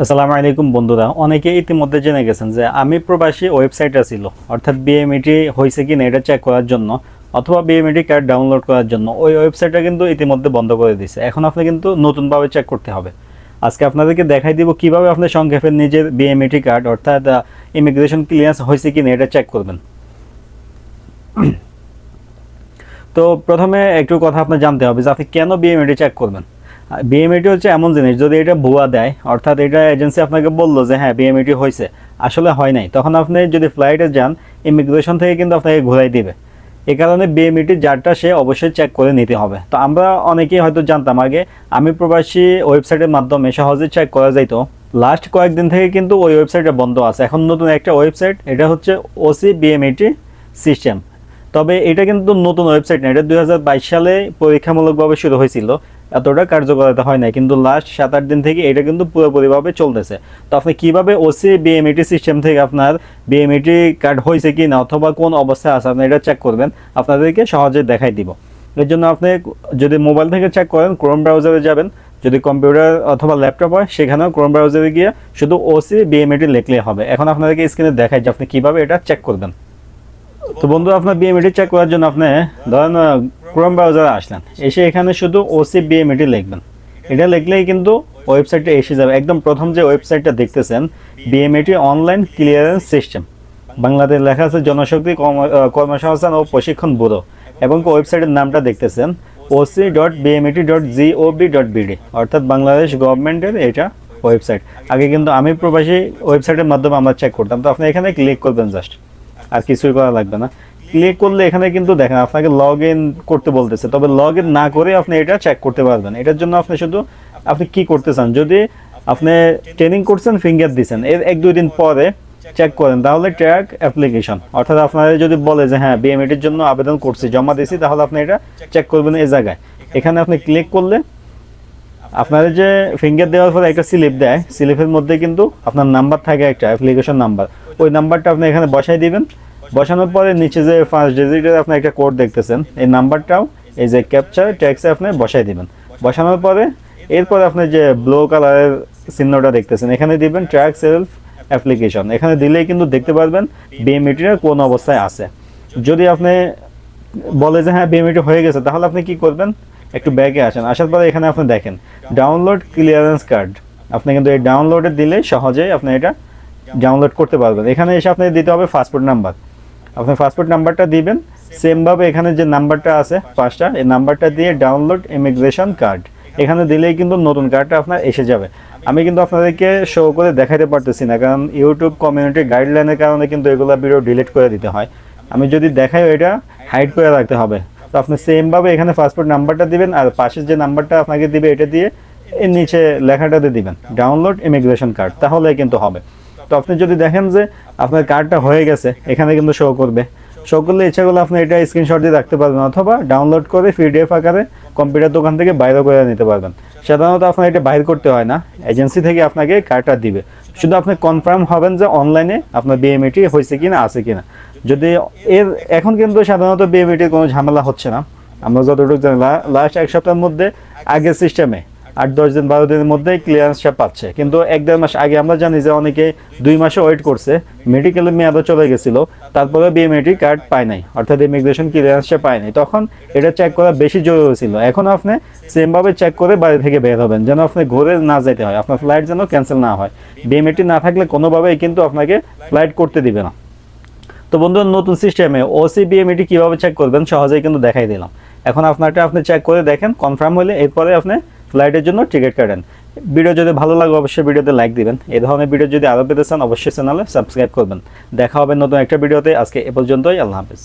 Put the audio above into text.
আসসালামু আলাইকুম বন্ধুরা, অনেকে ইতিমধ্যে জেনে গেছেন যে আমি প্রবাসী ওয়েবসাইটটা ছিল, অর্থাৎ বিএমইটি হয়েছে কি না এটা চেক করার জন্য, অথবা বিএমইটি কার্ড ডাউনলোড করার জন্য। ওই ওয়েবসাইটটা কিন্তু ইতিমধ্যে বন্ধ করে দিয়েছে। এখন আপনি কিন্তু নতুনভাবে চেক করতে হবে। আজকে আপনাদেরকে দেখাই দিব কীভাবে আপনি সংক্ষেপে নিজের বিএমইটি কার্ড অর্থাৎ ইমিগ্রেশন ক্লিয়ারেন্স হয়েছে কি না এটা চেক করবেন। তো প্রথমে একটু কথা আপনার জানতে হবে যে আপনি কেন বিএমইটি চেক করবেন। বিএমইটি হচ্ছে এমন জিনিস, যদি এটা ভুয়া দেয়, অর্থাৎ এটা এজেন্সি আপনাকে বলল যে হ্যাঁ বিএমইটি হয়েছে। আসলে হয় নাই। তখন আপনি যদি ফ্লাইটে যান ইমিগ্রেশন থেকে কিন্তু আপনাকে ঘুরাই দিবে। এই কারণে বিএমইটি যারটা সে অবশ্যই চেক করে নিতে হবে। তো আমরা অনেকেই হয়তো জানতাম আগে, আমি প্রবাসী ওয়েবসাইটের মাধ্যমে সহজে চেক করা যাইতো। লাস্ট কয়েকদিন থেকে কিন্তু ওই ওয়েবসাইটটা বন্ধ আছে। এখন নতুন একটা ওয়েবসাইট এটা হচ্ছে ওসি বিএমইটি সিস্টেম তবে এটা কিন্তু নতুন ওয়েবসাইট না, এটা দুই হাজার বাইশ সালে পরীক্ষামূলকভাবে শুরু হয়েছিল। এতটা কার্যকরতা হয় না কিন্তু লাস্ট সাত আট দিন থেকে এটা কিন্তু পুরোপুরিভাবে চলতেছে। তো আপনি কীভাবে ওসি বিএমইটি সিস্টেম থেকে আপনার বিএমইটি কার্ড হয়েছে কি না অথবা কোন অবস্থায় আছে, আপনি এটা চেক করবেন। আপনাদেরকে সহজে দেখাই দিব। এর জন্য আপনি যদি মোবাইল থেকে চেক করেন ক্রোম ব্রাউজারে যাবেন। যদি কম্পিউটার অথবা ল্যাপটপ হয়, সেখানেও ক্রোম ব্রাউজারে গিয়ে শুধু ওসি বিএমইটি লিখলেই হবে। এখন আপনাদেরকে স্ক্রিনে দেখাই যে আপনি কীভাবে এটা চেক করবেন। তো বন্ধু, আপনার বিএমইটি চেক করার জন্য আপনি ধরেন ক্রোম ব্রাউজারে আসলেন। এসে এখানে শুধু ওসি বিএমইটি লিখবেন। এটা লিখলেই কিন্তু ওয়েবসাইটটা এসে যাবে। একদম প্রথম যে ওয়েবসাইটটা দেখতেছেন BMET online clearance system Bangladesh লেখা আছে, জনশক্তি কর্ম- কর্মসংস্থান ও প্রশিক্ষণ ব্যুরো এবং ওয়েবসাইটের নামটা দেখতেছেন OC dot BMET dot GOB dot BD অর্থাৎ বাংলাদেশ গভর্নমেন্টের এটা ওয়েবসাইট। আগে কিন্তু আমি প্রবাসী ওয়েবসাইটের মাধ্যমে আমরা চেক করতাম। তো আপনি এখানে ক্লিক করবেন জাস্ট আর কিছুই করা লাগবে না। ক্লিক করলে এখানে কিন্তু দেখেন, আপনাকে লগ ইন করতে বলতেছে। তবে লগ ইন না করে আপনি এটা চেক করতে পারবেন। এটার জন্য আপনি শুধু, আপনি কি করতে চান? যদি আপনি ট্রেনিং করছেন ফিঙ্গার দিচ্ছেন এর এক, দুই দিন পরে চেক করেন, তাহলে ট্র্যাক অ্যাপ্লিকেশন অর্থাৎ আপনারা যদি বলে যে হ্যাঁ বিএমএটির জন্য আবেদন করছি, জমা দিয়েছি, তাহলে আপনি এটা চেক করবেন এই জায়গায়। এখানে আপনি ক্লিক করলে আপনার যে ফিঙ্গার দেওয়ার পরে একটা স্লিপ দেয়। স্লিপের মধ্যে কিন্তু আপনার নাম্বার থাকে একটা অ্যাপ্লিকেশন নাম্বার ওই নাম্বারটা আপনি এখানে বসাই দিবেন। বসানোর পরে নিচে যে ফার্স্ট ডিজিটের আপনি একটা কোড দেখতেছেন, এই নাম্বারটাও এই যে ক্যাপচার ট্যাক্সে আপনি বসাই দিবেন। বসানোর পরে এরপর আপনি যে ব্লু কালারের চিহ্নটা দেখতেছেন, এখানে দিবেন ট্র্যাক সেলফ অ্যাপ্লিকেশন এখানে দিলেই কিন্তু দেখতে পারবেন বিএমইটিটা কোন অবস্থায় আছে। যদি আপনি বলে যে হ্যাঁ বিএমইটি হয়ে গেছে তাহলে আপনি কি করবেন? একটু ব্যাগে আসেন। আসার পরে এখানে আপনি দেখেন ডাউনলোড ক্লিয়ারেন্স কার্ড আপনি কিন্তু এই ডাউনলোডে দিলে সহজেই আপনি এটা ডাউনলোড করতে পারবেন। এখানে এসে আপনি দিতে হবে পাসপোর্ট নাম্বার আপনি পাসপোর্ট নাম্বারটা দিবেন। সেমভাবে এখানে যে নাম্বারটা আছে পাঁচটা, এই নাম্বারটা দিয়ে ডাউনলোড ইমিগ্রেশন কার্ড এখানে দিলেই কিন্তু নতুন কার্ডটা আপনার এসে যাবে। আমি কিন্তু আপনাদেরকে শো করে দেখাতে পারতেছি না, কারণ ইউটিউব কমিউনিটি গাইডলাইনের কারণে কিন্তু এগুলো ভিডিও ডিলিট করে দিতে হয়। আমি যদি দেখাই এটা হাইড করে রাখতে হবে। তো আপনি সেমভাবে এখানে পাসপোর্ট নাম্বারটা দিবেন আর পাশের যে নাম্বারটা আপনাকে দিবে এটা দিয়ে, এর নিচে লেখাটাতে দিবেন ডাউনলোড ইমিগ্রেশন কার্ড তাহলে কিন্তু হবে। তো আপনি যদি দেখেন যে আপনার কার্ডটা হয়ে গেছে, এখানে কিন্তু শো করবে। শো করলে ইচ্ছা করলে আপনি এটা স্ক্রিনশট দিয়ে রাখতে পারবেন অথবা ডাউনলোড করে পিডিএফ আকারে কম্পিউটার দোকান থেকে বাইরে করে নিতে পারবেন। সাধারণত আপনার এটা বাইর করতে হয় না এজেন্সি থেকে আপনাকে কার্ডটা দিবে। শুধু আপনি কনফার্ম হবেন যে অনলাইনে আপনার বিএমইটি হয়েছে কিনা, আছে কিনা। যদি এর, এখন কিন্তু সাধারণত বিএমইটির কোনো ঝামেলা হচ্ছে না। আমরা যতটুকু জানি লাস্ট এক সপ্তাহের মধ্যে আগের সিস্টেমে আট, দশ দিন, বারো দিনের মধ্যেই ক্লিয়ারেন্সটা পাচ্ছে। কিন্তু এক দেড় মাস আগে আমরা জানি যে অনেকে দুই মাসে ওয়েট করছে। মেডিকেলের মেয়াদও চলে গেছিল। তারপরে বিএমএটি কার্ড পায় নাই। অর্থাৎ ইমিগ্রেশন ক্লিয়ারেন্সটা পায় নাই। তখন এটা চেক করা বেশি জরুরি ছিল। এখন আপনি সেমভাবে চেক করে বাড়ি থেকে বের হবেন, যেন আপনি ঘুরে না যেতে হয়। আপনার ফ্লাইট যেন ক্যান্সেল না হয়। বিএমএটি না থাকলে কোনোভাবেই কিন্তু আপনাকে ফ্লাইট করতে দিবে না। তো বন্ধু, নতুন সিস্টেমে ওসি বিএমইটি কীভাবে চেক করবেন সহজেই কিন্তু দেখাই দিলাম। এখন আপনারটা আপনি চেক করে দেখেন কনফার্ম হলে এরপরে আপনি ফ্লাইটের জন্য টিকিট কাটেন। ভিডিও যদি ভালো লাগে, অবশ্যই ভিডিওতে লাইক দিবেন। এই ধরনের ভিডিও যদি আরও পেতে চান, অবশ্যই চ্যানেলে সাবস্ক্রাইব করবেন। দেখা হবে নতুন একটা ভিডিওতে। আজকে এ পর্যন্তই, আল্লাহ হাফিজ।